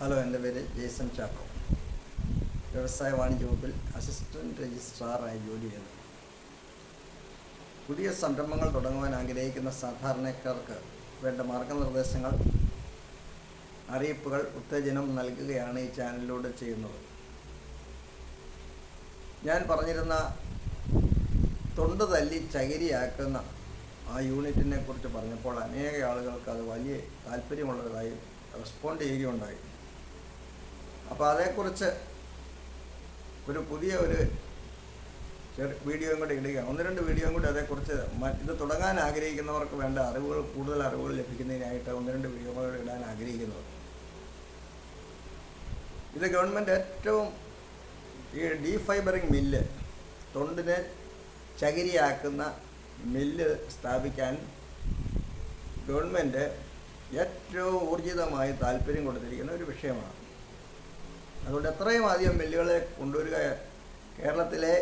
Hello എന്റെ പേര് Jason Chacko. വ്യവസായ വാണിജ്യ വകുപ്പിൽ അസിസ്റ്റന്റ് രജിസ്ട്രാറായി ജോലി ചെയ്യുന്നു. പുതിയ സംരംഭങ്ങൾ തുടങ്ങുവാൻ ആഗ്രഹിക്കുന്ന സാധാരണക്കാർക്ക് വേണ്ട മാർഗനിർദ്ദേശങ്ങൾ അറിയിപ്പുകൾ ഉത്തേജനം നൽകുകയാണ് ഈ ചാനലിലൂടെ ചെയ്യുന്നത്. ഞാൻ പറഞ്ഞിരുന്ന തൊണ്ട് തല്ലി ചകിരിയാക്കുന്ന ആ യൂണിറ്റിനെ കുറിച്ച് പറഞ്ഞപ്പോൾ അനേക ആളുകൾക്ക് അത് വലിയ താല്പര്യമുള്ളതായി റെസ്പോണ്ട് ചെയ്യുകയുണ്ടായി. അപ്പോൾ അതേക്കുറിച്ച് ഒരു പുതിയ ഒരു വീഡിയോയും കൂടെ ഇടുക. ഒന്ന് രണ്ട് വീഡിയോയും കൂടി അതേക്കുറിച്ച് ഇത് തുടങ്ങാൻ ആഗ്രഹിക്കുന്നവർക്ക് വേണ്ട അറിവുകൾ കൂടുതൽ അറിവുകൾ ലഭിക്കുന്നതിനായിട്ട് ഒന്ന് രണ്ട് വീഡിയോ കൂടെ ഇടാൻ ആഗ്രഹിക്കുന്നത് ഇത് ഗവൺമെന്റ് ഏറ്റവും ഈ ഡീഫൈബറിങ് മില്ല് തൊണ്ടിനെ ചകിരിയാക്കുന്ന മില്ല് സ്ഥാപിക്കാൻ ഗവൺമെന്റ് ഏറ്റവും ഊർജിതമായി താല്പര്യം കൊടുത്തിരിക്കുന്ന ഒരു വിഷയമാണ്. അതുകൊണ്ട് എത്രയും അധികം മില്ലുകളെ കൊണ്ടുവരിക. കേരളത്തിലെ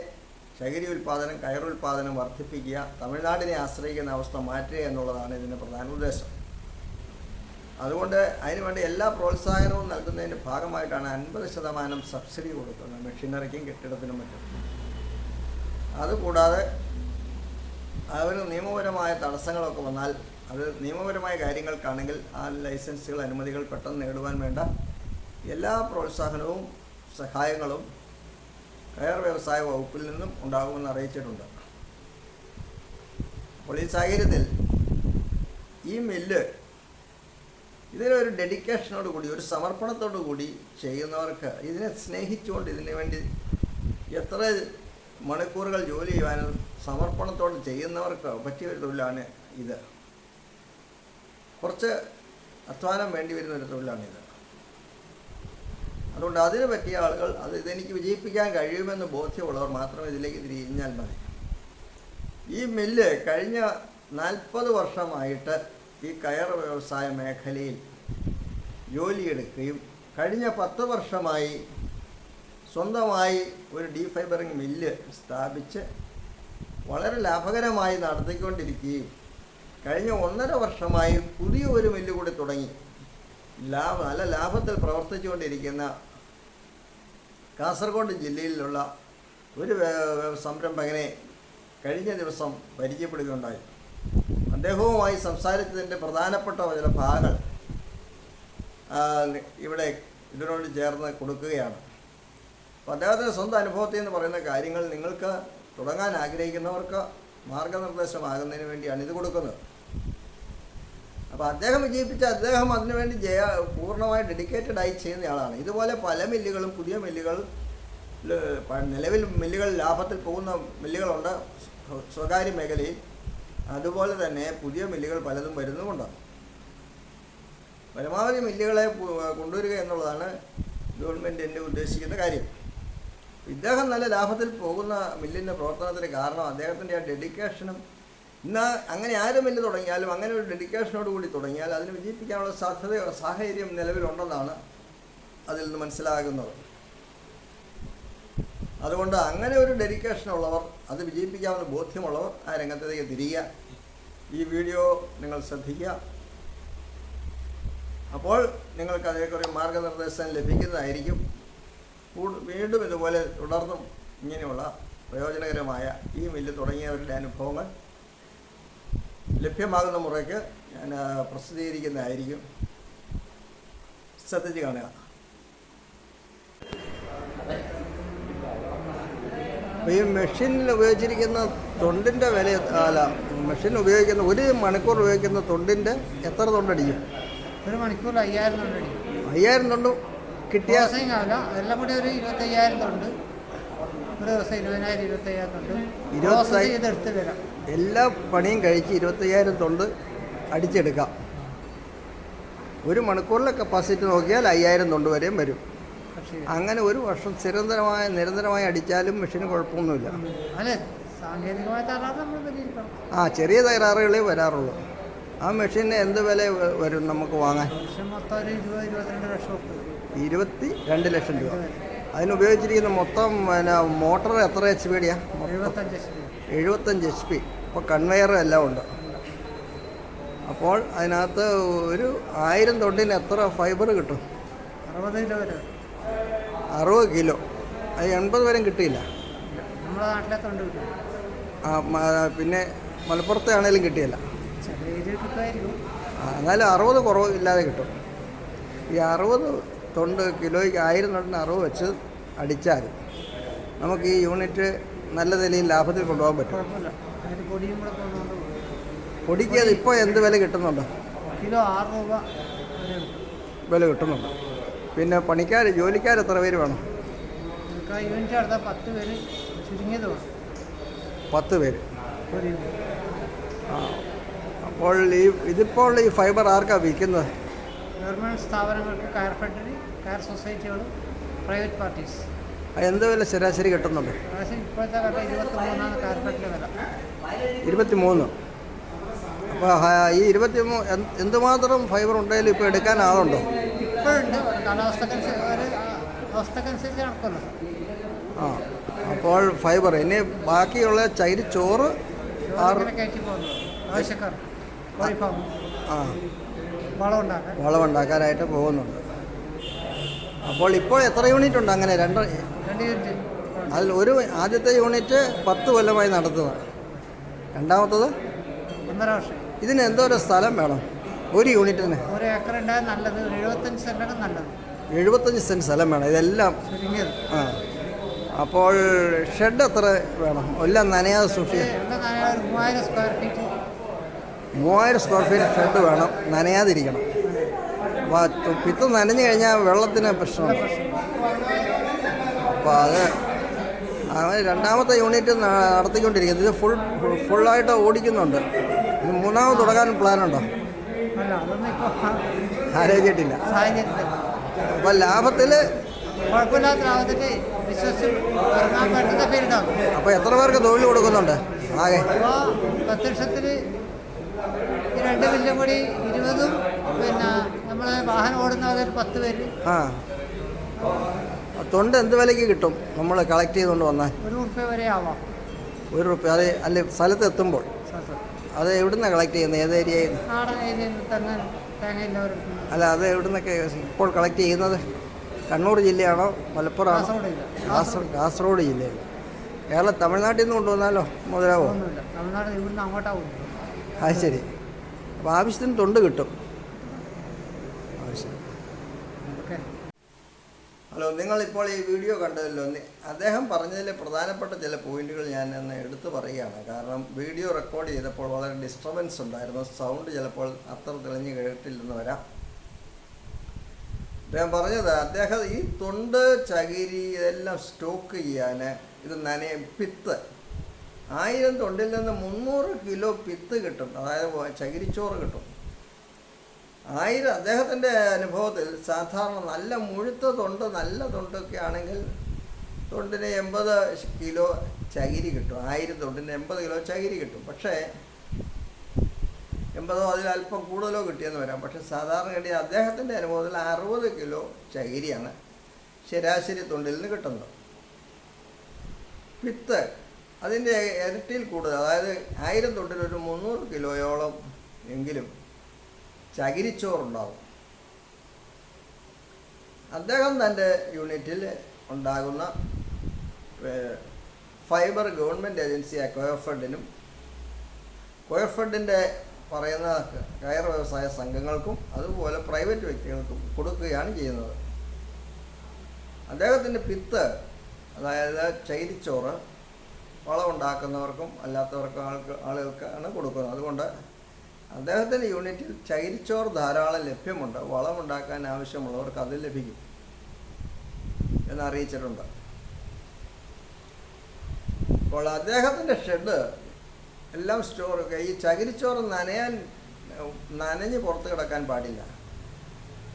ചകിരി ഉൽപ്പാദനം കയറുൽപാദനം വർദ്ധിപ്പിക്കുക തമിഴ്നാടിനെ ആശ്രയിക്കുന്ന അവസ്ഥ മാറ്റുക എന്നുള്ളതാണ് ഇതിന്റെ പ്രധാന ഉദ്ദേശം. അതുകൊണ്ട് അതിനുവേണ്ടി എല്ലാ പ്രോത്സാഹനവും നൽകുന്നതിന്റെ ഭാഗമായിട്ടാണ് അൻപത് ശതമാനം സബ്സിഡി കൊടുക്കുന്നത്. മെഷീനറിക്കും കെട്ടിടത്തിനും മറ്റും. അതുകൂടാതെ അവർ നിയമപരമായ തടസ്സങ്ങളൊക്കെ വന്നാൽ അത് നിയമപരമായ കാര്യങ്ങൾക്കാണെങ്കിൽ ആ ലൈസൻസുകൾ അനുമതികൾ പെട്ടെന്ന് നേടുവാൻ വേണ്ട എല്ലാ പ്രോത്സാഹനവും സഹായങ്ങളും കയർ വ്യവസായ വകുപ്പിൽ നിന്നും ഉണ്ടാകുമെന്ന് അറിയിച്ചിട്ടുണ്ട്. അപ്പോൾ ഈ സാഹചര്യത്തിൽ ഈ മില്ല് ഇതിനൊരു ഡെഡിക്കേഷനോട് കൂടി ഒരു സമർപ്പണത്തോടു കൂടി ചെയ്യുന്നവർക്ക് ഇതിനെ സ്നേഹിച്ചുകൊണ്ട് ഇതിനു വേണ്ടി എത്ര മണിക്കൂറുകൾ ജോലി ചെയ്യുവാനും സമർപ്പണത്തോട് ചെയ്യുന്നവർക്ക് പറ്റിയ ഒരു തൊഴിലാണ് ഇത്. കുറച്ച് അധ്വാനം വേണ്ടി വരുന്ന ഒരു തൊഴിലാണിത്. അതുകൊണ്ട് അതിന് പറ്റിയ ആളുകൾ അത് ഇതെനിക്ക് വിജയിപ്പിക്കാൻ കഴിയുമെന്ന് ബോധ്യമുള്ളവർ മാത്രമേ ഇതിലേക്ക് തിരിഞ്ഞാൽ മതി. ഈ മില്ല് കഴിഞ്ഞ നാൽപ്പത് വർഷമായിട്ട് ഈ കയർ വ്യവസായ മേഖലയിൽ ജോലിയെടുക്കുകയും കഴിഞ്ഞ പത്ത് വർഷമായി സ്വന്തമായി ഒരു ഡീഫൈബറിംഗ് മില്ല് സ്ഥാപിച്ച് വളരെ ലാഭകരമായി നടത്തിക്കൊണ്ടിരിക്കുകയും കഴിഞ്ഞ ഒന്നര വർഷമായി പുതിയ ഒരു മില്ല് കൂടി തുടങ്ങി. ലാഭ നല്ല ലാഭത്തിൽ പ്രവർത്തിച്ചുകൊണ്ടിരിക്കുന്ന കാസർഗോഡ് ജില്ലയിലുള്ള ഒരു സംരംഭകനെ കഴിഞ്ഞ ദിവസം പരിചയപ്പെടുകയുണ്ടായി. അദ്ദേഹവുമായി സംസാരിച്ചതിന്റെ പ്രധാനപ്പെട്ട ചില ഭാഗങ്ങൾ ഇവിടെ ഇതിനോട് ചേർന്ന് കൊടുക്കുകയാണ്. അപ്പോൾ അദ്ദേഹത്തിന്റെ സ്വന്തം അനുഭവത്തിൽ നിന്ന് പറയുന്ന കാര്യങ്ങൾ നിങ്ങൾക്ക് തുടങ്ങാൻ ആഗ്രഹിക്കുന്നവർക്ക് മാർഗനിർദ്ദേശമാകുന്നതിന് വേണ്ടിയാണ് ഇത് കൊടുക്കുന്നത്. അപ്പോൾ അദ്ദേഹം വിജയിപ്പിച്ച അദ്ദേഹം അതിനുവേണ്ടി ജയ പൂർണമായി ഡെഡിക്കേറ്റഡ് ആയി ചെയ്യുന്നയാളാണ് ഇതുപോലെ പല മില്ലുകളും പുതിയ മില്ലുകൾ നിലവിൽ മില്ലുകൾ ലാഭത്തിൽ പോകുന്ന മില്ലുകളുണ്ട് സ്വകാര്യ മേഖലയിൽ. അതുപോലെ തന്നെ പുതിയ മില്ലുകൾ പലതും വരുന്നുമുണ്ട്. പരമാവധി മില്ലുകളെ കൊണ്ടുവരിക എന്നുള്ളതാണ് ഗവൺമെന്റിന്റെ ഉദ്ദേശിക്കുന്ന കാര്യം. ഇദ്ദേഹം നല്ല ലാഭത്തിൽ പോകുന്ന മില്ലിന്റെ പ്രവർത്തനത്തിന് കാരണം അദ്ദേഹത്തിന്റെ ആ ഡെഡിക്കേഷനും ഇന്ന് അങ്ങനെ ആരും മില്ല് തുടങ്ങിയാലും അങ്ങനെ ഒരു ഡെഡിക്കേഷനോട് കൂടി തുടങ്ങിയാൽ അതിന് വിജയിപ്പിക്കാനുള്ള സാധ്യത സാഹചര്യം നിലവിലുണ്ടെന്നാണ് അതിൽ നിന്ന് മനസ്സിലാകുന്നത്. അതുകൊണ്ട് അങ്ങനെ ഒരു ഡെഡിക്കേഷൻ ഉള്ളവർ അത് വിജയിപ്പിക്കാവുന്ന ബോധ്യമുള്ളവർ ആ രംഗത്തേക്ക് തിരിയുക. ഈ വീഡിയോ നിങ്ങൾ ശ്രദ്ധിക്കുക. അപ്പോൾ നിങ്ങൾക്ക് അതേക്കുറിച്ച് മാർഗനിർദ്ദേശം ലഭിക്കുന്നതായിരിക്കും. വീണ്ടും ഇതുപോലെ തുടർന്നും ഇങ്ങനെയുള്ള പ്രയോജനകരമായ ഈ മില്ല് തുടങ്ങിയവരുടെ അനുഭവങ്ങൾ ലഭ്യമാകുന്ന മുറയ്ക്ക് ഞാൻ പ്രസിദ്ധീകരിക്കുന്നതായിരിക്കും. ശ്രദ്ധിച്ച് കാണുക. ഈ മെഷീനിൽ ഉപയോഗിച്ചിരിക്കുന്ന തൊണ്ടിന്റെ വില അല്ല മെഷീൻ ഉപയോഗിക്കുന്ന ഒരു മണിക്കൂർ ഉപയോഗിക്കുന്ന തൊണ്ടിന്റെ എത്ര തൊണ്ടടിക്കും ഒരു മണിക്കൂർ അയ്യായിരം തൊണ്ട് അടിക്കും. അയ്യായിരം തൊണ്ട് കിട്ടിയ അതെല്ലാം കൂടി ഒരു ഇരുപത്തയ്യായിരം തൊണ്ട്. ഒരു ദിവസം ഇരുപതിനായിരം ഇരുപത്തയ്യായിരം തൊണ്ട് ഇരുപത്തി- പ്രോസസ്സ് ചെയ്തെടുത്ത് വരാം. എല്ലാ പണിയും കഴിച്ച് ഇരുപത്തയ്യായിരം തൊണ്ട് അടിച്ചെടുക്കാം. ഒരു മണിക്കൂറിലെ കപ്പാസിറ്റി നോക്കിയാൽ അയ്യായിരം തൊണ്ട് വരെയും വരും. അങ്ങനെ ഒരു വർഷം സ്ഥിരന്തരമായ നിരന്തരമായി അടിച്ചാലും മെഷീന് കുഴപ്പമൊന്നുമില്ല. ആ ചെറിയ തകരാറുകളേ വരാറുള്ളൂ. ആ മെഷീന് എന്ത് വില വരും നമുക്ക് വാങ്ങാൻ? ഇരുപത്തി രണ്ട് ലക്ഷം രൂപ. അതിന് ഉപയോഗിച്ചിരിക്കുന്ന മൊത്തം പിന്നെ മോട്ടർ എത്ര എച്ച് പിടിയാ എഴുപത്തഞ്ച് എച്ച് പി എഴുപത്തഞ്ച് എച്ച് പി അപ്പോൾ കൺവെയറും എല്ലാം ഉണ്ട്. അപ്പോൾ അതിനകത്ത് ഒരു ആയിരം തൊണ്ടിന് എത്ര ഫൈബർ കിട്ടും? അറുപത് കിലോ വരെ. അറുപത് കിലോ. അത് എൺപത് വരെ കിട്ടിയില്ല. പിന്നെ മലപ്പുറത്തെ ആണെങ്കിലും കിട്ടിയില്ല. എന്നാലും അറുപത് കുറവ് ഇല്ലാതെ കിട്ടും. ഈ അറുപത് തൊണ്ട് കിലോയ്ക്ക് ആയിരം തൊണ്ടിന് അറുപത് വെച്ച് അടിച്ചാൽ നമുക്ക് ഈ യൂണിറ്റ് നല്ല നിലയിൽ ലാഭത്തിൽ കൊണ്ടുപോകാൻ പറ്റും. പൊടിക്ക് അത് ഇപ്പോൾ എന്ത് വില കിട്ടുന്നുണ്ടോ? കിലോ ആറ് രൂപ വില കിട്ടുന്നുണ്ട്. പിന്നെ പണിക്കാർ ജോലിക്കാർ എത്ര പേര് പത്ത് ചുരുങ്ങിയത് വേണം. പത്ത് പേര്. ആ അപ്പോൾ ഈ ഇതിപ്പോൾ ഈ ഫൈബർ ആർക്കാണ് വിൽക്കുന്നത്? ഗവൺമെന്റ് സ്ഥാപനങ്ങൾക്ക് കയർ ഫണ്ടിന് കയർ സൊസൈറ്റികളും പ്രൈവറ്റ് പാർട്ടീസ്. എന്ത് വില? ശരാശരി കിട്ടുന്നുണ്ട്. ശരാശരി ഇപ്പോഴത്തെ വില ഇരുപത്തി മൂന്നാണ് കയർ ഫണ്ടിന്റെ വില. ഇരുപത്തി മൂന്ന് അപ്പോൾ ഈ ഇരുപത്തി മൂന്ന് എന്ത് എന്തുമാത്രം ഫൈബർ ഉണ്ടെങ്കിലും ഇപ്പോൾ എടുക്കാൻ ആളുണ്ടോ? ഇപ്പോഴുണ്ട്. കാലാവസ്ഥക്കനുസരിച്ച് ഒരു അവസ്ഥക്കനുസരിച്ച് നടക്കുമല്ലോ ആ അപ്പോൾ ഫൈബർ ഇനി ബാക്കിയുള്ള ചൈരി ചോറ് ആവശ്യക്കാർ ആ. വളമുണ്ടാക്കാനായിട്ട് പോകുന്നുണ്ട്. അപ്പോൾ ഇപ്പോൾ എത്ര യൂണിറ്റ് ഉണ്ട് അങ്ങനെ? രണ്ട് അതിൽ ഒരു ആദ്യത്തെ യൂണിറ്റ് പത്ത് കൊല്ലമായി നടത്തുക രണ്ടാമത്തത്? ഇതിന് എന്തോരം സ്ഥലം വേണം. ഒരു യൂണിറ്റിന്. ഒരു ഏക്കർ നല്ലത്. ഒരു എഴുപത്തഞ്ച് സെന്റാണ് നല്ലത്. എഴുപത്തഞ്ച് സെന്റ് സ്ഥലം വേണം. ഇതെല്ലാം ആ. അപ്പോൾ ഷെഡ് എത്ര വേണം? എല്ലാം നനയാതെ സൂക്ഷിക്കുക എന്താ മൂവായിരം സ്ക്വയർ ഫീറ്റ് മൂവായിരം സ്ക്വയർ ഫീറ്റ് ഷെഡ് വേണം. നനയാതിരിക്കണം. അപ്പോൾ പിത്ത് നനഞ്ഞു കഴിഞ്ഞാൽ വെള്ളത്തിന് പ്രശ്നമുണ്ട് അപ്പോൾ അത് അങ്ങനെ രണ്ടാമത്തെ യൂണിറ്റ് നടത്തിക്കൊണ്ടിരിക്കുന്നത്. ഇത് ഫുൾ ഫുള്ളായിട്ട് ഓടിക്കുന്നുണ്ട്. ഇനി മൂന്നാമത് തുടങ്ങാൻ പ്ലാനുണ്ടോ ആലോചിച്ചിട്ടില്ല. അപ്പോൾ ലാഭത്തിൽ അപ്പോൾ എത്ര പേർക്ക് തൊഴിൽ കൊടുക്കുന്നുണ്ട്? ആകെ ഈ രണ്ട് മില്ലും കൂടി ഇരുപതും പിന്നെ നമ്മൾ വാഹനം ഓടുന്നവർ പത്ത് പേര്. ആ. തൊണ്ട് എന്ത് വിലയ്ക്ക് കിട്ടും? നമ്മൾ കളക്ട് ചെയ്തുകൊണ്ട് വന്നാൽ. ഒരു റുപ്യ വരെ ആവാം. ഒരു റുപ്യ അത് അല്ലെ സ്ഥലത്ത് എത്തുമ്പോൾ. അത് എവിടുന്ന കളക്ട് ചെയ്യുന്നത്? ഏത് ഏരിയയിൽ അല്ല അത് എവിടുന്നൊക്കെ ഇപ്പോൾ കളക്ട് ചെയ്യുന്നത്? കണ്ണൂർ ജില്ലയാണോ? മലപ്പുറമാണോ? കാസർഗോഡ് കാസർഗോഡ് ജില്ലയാണ് കേരളം തമിഴ്നാട്ടിൽ നിന്ന് കൊണ്ടുവന്നാലോ മുതലാവോ? അത് ശരി. അപ്പോൾ ആവശ്യത്തിന് തൊണ്ട് കിട്ടും. ആവശ്യം ഓക്കെ. ഹലോ നിങ്ങളിപ്പോൾ ഈ വീഡിയോ കണ്ടതല്ലോ. അദ്ദേഹം പറഞ്ഞതിലെ പ്രധാനപ്പെട്ട ചില പോയിന്റുകൾ ഞാൻ ഒന്ന് എടുത്തു പറയുകയാണ്. കാരണം വീഡിയോ റെക്കോർഡ് ചെയ്തപ്പോൾ വളരെ ഡിസ്റ്റർബൻസ് ഉണ്ടായിരുന്നു. സൗണ്ട് ചിലപ്പോൾ അത്ര തെളിഞ്ഞ് കേട്ടില്ലെന്ന് വരാം. അദ്ദേഹം പറഞ്ഞത് അദ്ദേഹം ഈ തൊണ്ട് ചകിരി ഇതെല്ലാം സ്റ്റോക്ക് ചെയ്യാൻ ഇത് നനയ. പിത്ത് ആയിരം തൊണ്ടിൽ നിന്ന് മുന്നൂറ് കിലോ പിത്ത് കിട്ടും. അതായത് ചകിരിച്ചോറ് കിട്ടും. ആയിരം അദ്ദേഹത്തിന്റെ അനുഭവത്തിൽ സാധാരണ നല്ല മുഴുത്ത തൊണ്ട് നല്ല തൊണ്ടൊക്കെ ആണെങ്കിൽ തൊണ്ടിന് എൺപത് കിലോ ചകിരി കിട്ടും. ആയിരം തൊണ്ടിന് എൺപത് കിലോ ചകിരി കിട്ടും. പക്ഷേ എൺപതോ അതിൽ അല്പം കൂടുതലോ കിട്ടിയെന്ന് വരാം. പക്ഷേ കിട്ടിയ അദ്ദേഹത്തിന്റെ അനുഭവത്തിൽ അറുപത് കിലോ ചകിരിയാണ് ശരാശരി തൊണ്ടിൽ നിന്ന് കിട്ടുന്നത്. പിത്ത് അതിന്റെ ഇരട്ടിയിൽ കൂടുതൽ അതായത് ആയിരം തൊട്ടിൽ ഒരു മുന്നൂറ് കിലോയോളം എങ്കിലും ചകിരിച്ചോറുണ്ടാവും. അദ്ദേഹം തന്റെ യൂണിറ്റിൽ ഉണ്ടാകുന്ന ഫൈബർ ഗവൺമെന്റ് ഏജൻസിയായ കോയഫഡിനും കോയഫഡിന്റെ പറയുന്ന കയർ വ്യവസായ സംഘങ്ങൾക്കും അതുപോലെ പ്രൈവറ്റ് വ്യക്തികൾക്കും കൊടുക്കുകയാണ് ചെയ്യുന്നത്. അദ്ദേഹത്തിന്റെ പിത്ത് അതായത് ചൈരിച്ചോറ് വളമുണ്ടാക്കുന്നവർക്കും അല്ലാത്തവർക്കും ആൾക്ക് ആളുകൾക്കാണ് കൊടുക്കുന്നത്. അതുകൊണ്ട് അദ്ദേഹത്തിന്റെ യൂണിറ്റിൽ ചൈരിച്ചോർ ധാരാളം ലഭ്യമുണ്ട്. വളമുണ്ടാക്കാൻ ആവശ്യമുള്ളവർക്ക് അത് ലഭിക്കും എന്നറിയിച്ചിട്ടുണ്ട്. അപ്പോൾ അദ്ദേഹത്തിന്റെ ഷെഡ് എല്ലാം സ്റ്റോർ ഈ ചകിരിച്ചോറ് നനയാൻ നനഞ്ഞ് പുറത്ത് കിടക്കാൻ പാടില്ല.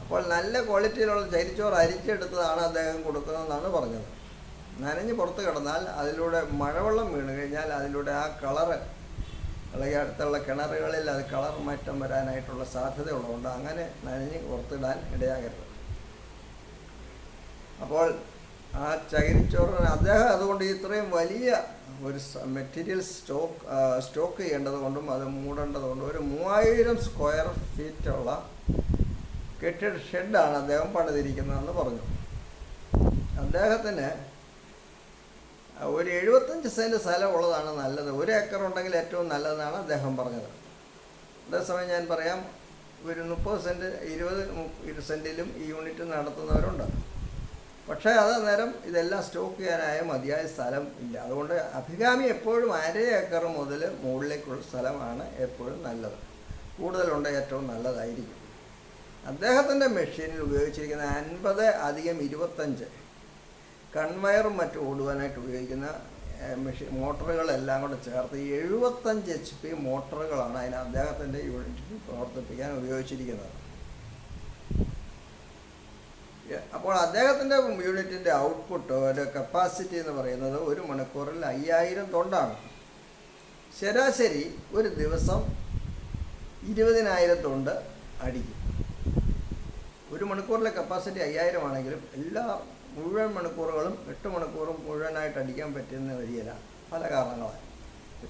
അപ്പോൾ നല്ല ക്വാളിറ്റിയിലുള്ള ചകിരിച്ചോറ് അരിച്ചെടുത്തതാണ് അദ്ദേഹം കൊടുക്കുന്നതെന്നാണ് പറഞ്ഞത്. നനഞ്ഞ് പുറത്ത് കിടന്നാൽ അതിലൂടെ മഴവെള്ളം വീണ് കഴിഞ്ഞാൽ അതിലൂടെ ആ കളറ് അല്ലെങ്കിൽ അടുത്തുള്ള കിണറുകളിൽ അത് കളർ മാറ്റം വരാനായിട്ടുള്ള സാധ്യത സാധ്യതയുള്ളതുകൊണ്ട് അങ്ങനെ നനഞ്ഞ് പുറത്തിടാൻ ഇടയാകരുത്. അപ്പോൾ ആ ചകിരിച്ചോറ് അദ്ദേഹം അതുകൊണ്ട് ഇത്രയും വലിയ ഒരു മെറ്റീരിയൽ സ്റ്റോക്ക് സ്റ്റോക്ക് ചെയ്യേണ്ടത് കൊണ്ടും അത് മൂടേണ്ടത് കൊണ്ടും ഒരു മൂവായിരം സ്ക്വയർ ഫീറ്റുള്ള കെട്ടിട ഷെഡാണ് അദ്ദേഹം പണിതിരിക്കുന്നതെന്ന് പറഞ്ഞു. അദ്ദേഹത്തിന് ഒരു എഴുപത്തഞ്ച് സെന്റ് സ്ഥലം ഉള്ളതാണ് നല്ലത്. ഒരു ഏക്കർ ഉണ്ടെങ്കിൽ ഏറ്റവും നല്ലതെന്നാണ് അദ്ദേഹം പറഞ്ഞത്. അതേസമയം ഞാൻ പറയാം ഒരു മുപ്പത് സെന്റ് ഇരുപത് ഇരു സെന്റിലും ഈ യൂണിറ്റ് നടത്തുന്നവരുണ്ട്. പക്ഷേ അത് നേരം ഇതെല്ലാം സ്റ്റോക്ക് ചെയ്യാനായ മതിയായ സ്ഥലം ഇല്ല. അതുകൊണ്ട് അഭികാമി എപ്പോഴും അര ഏക്കർ മുതൽ മുകളിലേക്കുള്ള സ്ഥലമാണ് എപ്പോഴും നല്ലത്. കൂടുതലുണ്ട് ഏറ്റവും നല്ലതായിരിക്കും. അദ്ദേഹത്തിന്റെ മെഷീനിൽ ഉപയോഗിച്ചിരിക്കുന്ന അൻപത് അധികം ഇരുപത്തഞ്ച് കൺവയറും മറ്റും ഓടുവാനായിട്ട് ഉപയോഗിക്കുന്ന മെഷീൻ മോട്ടറുകളെല്ലാം കൂടെ ചേർത്ത് എഴുപത്തഞ്ച് എച്ച് പി മോട്ടറുകളാണ് അതിന് അദ്ദേഹത്തിന്റെ യൂണിറ്റിൽ പ്രവർത്തിപ്പിക്കാൻ ഉപയോഗിച്ചിരിക്കുന്നത്. അപ്പോൾ അദ്ദേഹത്തിന്റെ യൂണിറ്റിന്റെ ഔട്ട്പുട്ട് ഒരു കപ്പാസിറ്റി എന്ന് പറയുന്നത് ഒരു മണിക്കൂറിൽ അയ്യായിരം തൊണ്ടാണ്. ശരാശരി ഒരു ദിവസം ഇരുപതിനായിരം തൊണ്ട് അടിക്കും. ഒരു മണിക്കൂറിലെ കപ്പാസിറ്റി അയ്യായിരം ആണെങ്കിലും എല്ലാ മുഴുവൻ മണിക്കൂറുകളും എട്ട് മണിക്കൂറും മുഴുവനായിട്ട് അടിക്കാൻ പറ്റുന്ന വഴിയല്ല പല കാരണങ്ങളാൽ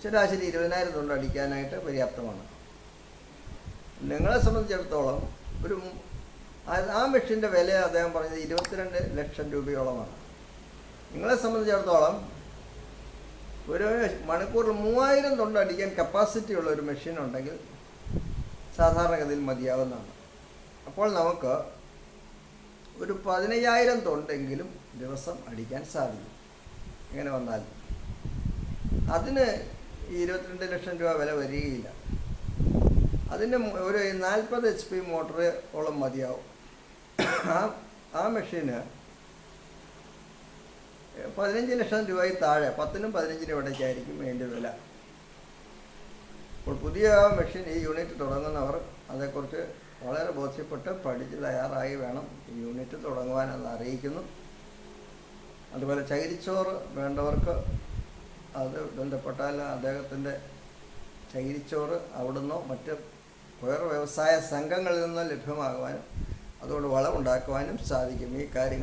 ശരാശരി ഇരുപതിനായിരം തൊണ്ട് അടിക്കാനായിട്ട് പര്യാപ്തമാണ്. നിങ്ങളെ സംബന്ധിച്ചിടത്തോളം ഒരു ആ മെഷീന്റെ വില അദ്ദേഹം പറഞ്ഞത് ഇരുപത്തിരണ്ട് ലക്ഷം രൂപയോളമാണ്. നിങ്ങളെ സംബന്ധിച്ചിടത്തോളം ഒരു മണിക്കൂറിൽ മൂവായിരം തൊണ്ട് അടിക്കാൻ കപ്പാസിറ്റി ഉള്ള ഒരു മെഷീൻ ഉണ്ടെങ്കിൽ സാധാരണഗതിയിൽ മതിയാവുന്നതാണ്. അപ്പോൾ നമുക്ക് ഒരു പതിനയ്യായിരം തൊണ്ടെങ്കിലും ദിവസം അടിക്കാൻ സാധിക്കും. ഇങ്ങനെ വന്നാൽ അതിന് ഇരുപത്തിരണ്ട് ലക്ഷം രൂപ വില വരികയില്ല. അതിന് ഒരു നാൽപ്പത് എച്ച് പി മോട്ടറോളം മതിയാവും. ആ ആ മെഷീന് പതിനഞ്ച് ലക്ഷം രൂപയിൽ താഴെ പത്തിനും പതിനഞ്ചിനും ഇടയ്ക്കായിരിക്കും അതിന്റെ വില. അപ്പോൾ പുതിയ മെഷീൻ ഈ യൂണിറ്റ് തുടങ്ങുന്നവർ അതേക്കുറിച്ച് വളരെ ബോധ്യപ്പെട്ട് പഠിച്ച് തയ്യാറായി വേണം യൂണിറ്റ് തുടങ്ങുവാനെന്ന് അറിയിക്കുന്നു. അതുപോലെ ചകിരിച്ചോറ് വേണ്ടവർക്ക് അത് ബന്ധപ്പെട്ടാൽ അദ്ദേഹത്തിന്റെ ചകിരിച്ചോറ് അവിടുന്നോ മറ്റ് വേറെ വ്യവസായ സംഘങ്ങളിൽ നിന്നോ ലഭ്യമാകുവാനും അതുകൊണ്ട് വളമുണ്ടാക്കുവാനും സാധിക്കും. ഈ കാര്യങ്ങൾ